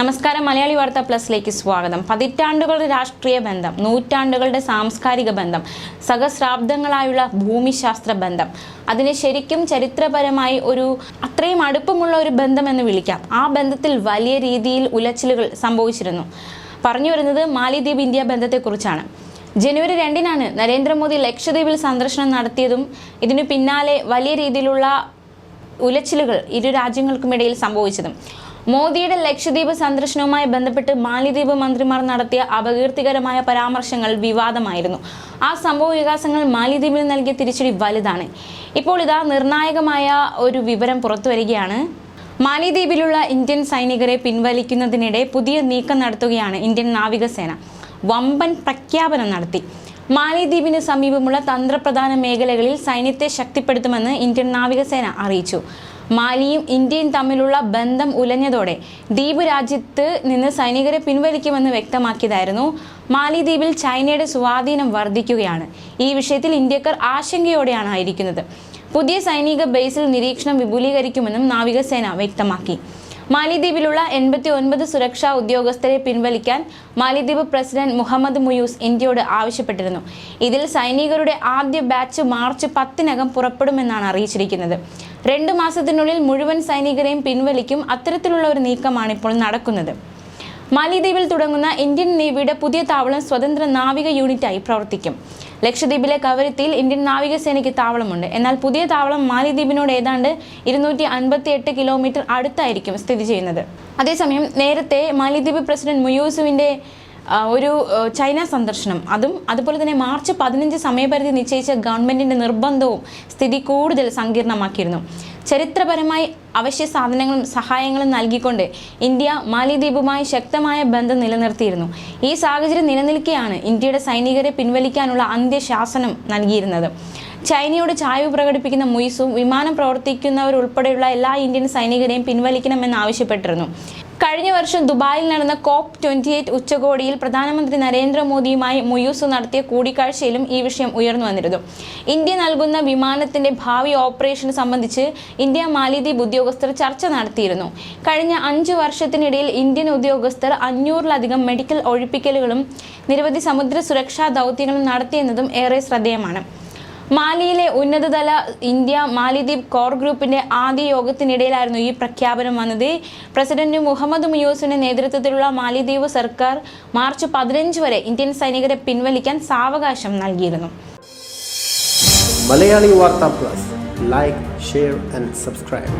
നമസ്കാരം. മലയാളി വാർത്ത പ്ലസിലേക്ക് സ്വാഗതം. പതിറ്റാണ്ടുകളുടെ രാഷ്ട്രീയ ബന്ധം നൂറ്റാണ്ടുകളുടെ സാംസ്കാരിക ബന്ധം സഹസ്രാബ്ദങ്ങളായുള്ള ഭൂമിശാസ്ത്ര ബന്ധം. അതിനെ ശരിക്കും ചരിത്രപരമായി ഒരു അത്രയും അടുപ്പമുള്ള ഒരു ബന്ധമെന്ന് വിളിക്കാം. ആ ബന്ധത്തിൽ വലിയ രീതിയിൽ ഉലച്ചിലുകൾ സംഭവിച്ചിരുന്നു. പറഞ്ഞു വരുന്നത് മാലിദ്വീപ് ഇന്ത്യ ബന്ധത്തെക്കുറിച്ചാണ്. ജനുവരി രണ്ടിനാണ് നരേന്ദ്രമോദി ലക്ഷദ്വീപിൽ സന്ദർശനം നടത്തിയതും ഇതിനു പിന്നാലെ വലിയ രീതിയിലുള്ള ഉലച്ചിലുകൾ ഇരു രാജ്യങ്ങൾക്കുമിടയിൽ സംഭവിച്ചതും. മോദിയുടെ ലക്ഷദ്വീപ് സന്ദർശനവുമായി ബന്ധപ്പെട്ട് മാലിദ്വീപ് മന്ത്രിമാർ നടത്തിയ അപകീർത്തികരമായ പരാമർശങ്ങൾ വിവാദമായിരുന്നു. ആ സംഭവ വികാസങ്ങൾ മാലിദ്വീപിൽ നൽകിയ തിരിച്ചടി വലുതാണ്. ഇപ്പോൾ ഇതാ നിർണായകമായ ഒരു വിവരം പുറത്തു വരികയാണ്. മാലിദ്വീപിലുള്ള ഇന്ത്യൻ സൈനികരെ പിൻവലിക്കുന്നതിനിടെ പുതിയ നീക്കം നടത്തുകയാണ് ഇന്ത്യൻ നാവികസേന. വമ്പൻ പ്രഖ്യാപനം നടത്തി. മാലിദ്വീപിന് സമീപമുള്ള തന്ത്രപ്രധാന മേഖലകളിൽ സൈന്യത്തെ ശക്തിപ്പെടുത്തുമെന്ന് ഇന്ത്യൻ നാവികസേന അറിയിച്ചു. മാലിയും ഇന്ത്യയും തമ്മിലുള്ള ബന്ധം ഉലഞ്ഞതോടെ ദ്വീപ് രാജ്യത്ത് നിന്ന് സൈനികരെ പിൻവലിക്കുമെന്ന് വ്യക്തമാക്കിയതായിരുന്നു. മാലിദ്വീപിൽ ചൈനയുടെ സ്വാധീനം വർദ്ധിക്കുകയാണ്. ഈ വിഷയത്തിൽ ഇന്ത്യക്കാർ ആശങ്കയോടെയാണ് ആയിരിക്കുന്നത്. പുതിയ സൈനിക ബേസിൽ നിരീക്ഷണം വിപുലീകരിക്കുമെന്നും നാവികസേന വ്യക്തമാക്കി. മാലിദ്വീപിലുള്ള എൺപത്തി ഒൻപത് സുരക്ഷാ ഉദ്യോഗസ്ഥരെ പിൻവലിക്കാൻ മാലിദ്വീപ് പ്രസിഡന്റ് മുഹമ്മദ് മുയൂസ് ഇന്ത്യയോട് ആവശ്യപ്പെട്ടിരുന്നു. ഇതിൽ സൈനികരുടെ ആദ്യ ബാച്ച് മാർച്ച് പത്തിനകം പുറപ്പെടുമെന്നാണ് അറിയിച്ചിരിക്കുന്നത്. രണ്ട് മാസത്തിനുള്ളിൽ മുഴുവൻ സൈനികരെയും പിൻവലിക്കും അത്തരത്തിലുള്ള ഒരു നീക്കമാണ് ഇപ്പോൾ നടക്കുന്നത്. മാലിദ്വീപിൽ തുടങ്ങുന്ന ഇന്ത്യൻ നേവിയുടെ പുതിയ താവളം സ്വതന്ത്ര നാവിക യൂണിറ്റായി പ്രവർത്തിക്കും. ലക്ഷദ്വീപിലെ കവരത്തിയിൽ ഇന്ത്യൻ നാവികസേനയ്ക്ക് താവളമുണ്ട്. എന്നാൽ പുതിയ താവളം മാലിദ്വീപിനോട് ഏതാണ്ട് ഇരുന്നൂറ്റി അൻപത്തി എട്ട് കിലോമീറ്റർ അടുത്തായിരിക്കും സ്ഥിതി ചെയ്യുന്നത്. അതേസമയം നേരത്തെ മാലിദ്വീപ് പ്രസിഡന്റ് മുയൂസുവിന്റെ ആ, ഒരു ചൈന സന്ദർശനം. അതും അതുപോലെ തന്നെ മാർച്ച് പതിനഞ്ച് സമയപരിധി നിശ്ചയിച്ച ഗവൺമെന്റിന്റെ നിർബന്ധവും സ്ഥിതി കൂടുതൽ സങ്കീർണമാക്കിയിരുന്നു. ചരിത്രപരമായി അവശ്യ സാധനങ്ങളും സഹായങ്ങളും നൽകിക്കൊണ്ട് ഇന്ത്യ മാലിദ്വീപുമായി ശക്തമായ ബന്ധം നിലനിർത്തിയിരുന്നു. ഈ സാഹചര്യം നിലനിൽക്കെയാണ് ഇന്ത്യയുടെ സൈനികരെ പിൻവലിക്കാനുള്ള അന്ത്യശാസനം നൽകിയിരുന്നത്. ചൈനയോട് ചായ്വ് പ്രകടിപ്പിക്കുന്ന മുയിസും വിമാനം പ്രവർത്തിക്കുന്നവരുൾപ്പെടെയുള്ള എല്ലാ ഇന്ത്യൻ സൈനികരെയും പിൻവലിക്കണമെന്ന് ആവശ്യപ്പെട്ടിരുന്നു. കഴിഞ്ഞ വർഷം ദുബായിൽ നടന്ന കോപ്പ് ട്വന്റി എയ്റ്റ് ഉച്ചകോടിയിൽ പ്രധാനമന്ത്രി നരേന്ദ്രമോദിയുമായി മുയൂസ് നടത്തിയ കൂടിക്കാഴ്ചയിലും ഈ വിഷയം ഉയർന്നു വന്നിരുന്നു. ഇന്ത്യ നൽകുന്ന വിമാനത്തിന്റെ ഭാവി ഓപ്പറേഷൻ സംബന്ധിച്ച് ഇന്ത്യ മാലിദ്വീപ് ഉദ്യോഗസ്ഥർ ചർച്ച നടത്തിയിരുന്നു. കഴിഞ്ഞ അഞ്ചു വർഷത്തിനിടയിൽ ഇന്ത്യൻ ഉദ്യോഗസ്ഥർ അഞ്ഞൂറിലധികം മെഡിക്കൽ ഒഴിപ്പിക്കലുകളും നിരവധി സമുദ്ര സുരക്ഷാ ദൗത്യങ്ങളും നടത്തിയെന്നതും ഏറെ ശ്രദ്ധേയമാണ്. മാലിയിലെ ഉന്നതതല ഇന്ത്യ മാലിദ്വീപ് കോർ ഗ്രൂപ്പിന്റെ ആദ്യ യോഗത്തിനിടയിലായിരുന്നു ഈ പ്രഖ്യാപനം വന്നത്. പ്രസിഡന്റ് മുഹമ്മദ് മുയൂസിന്റെ നേതൃത്വത്തിലുള്ള മാലിദ്വീപ് സർക്കാർ മാർച്ച് പതിനഞ്ച് വരെ ഇന്ത്യൻ സൈനികരെ പിൻവലിക്കാൻ സാവകാശം നൽകിയിരുന്നു. മലയാളി വാർത്ത plus. Like share and subscribe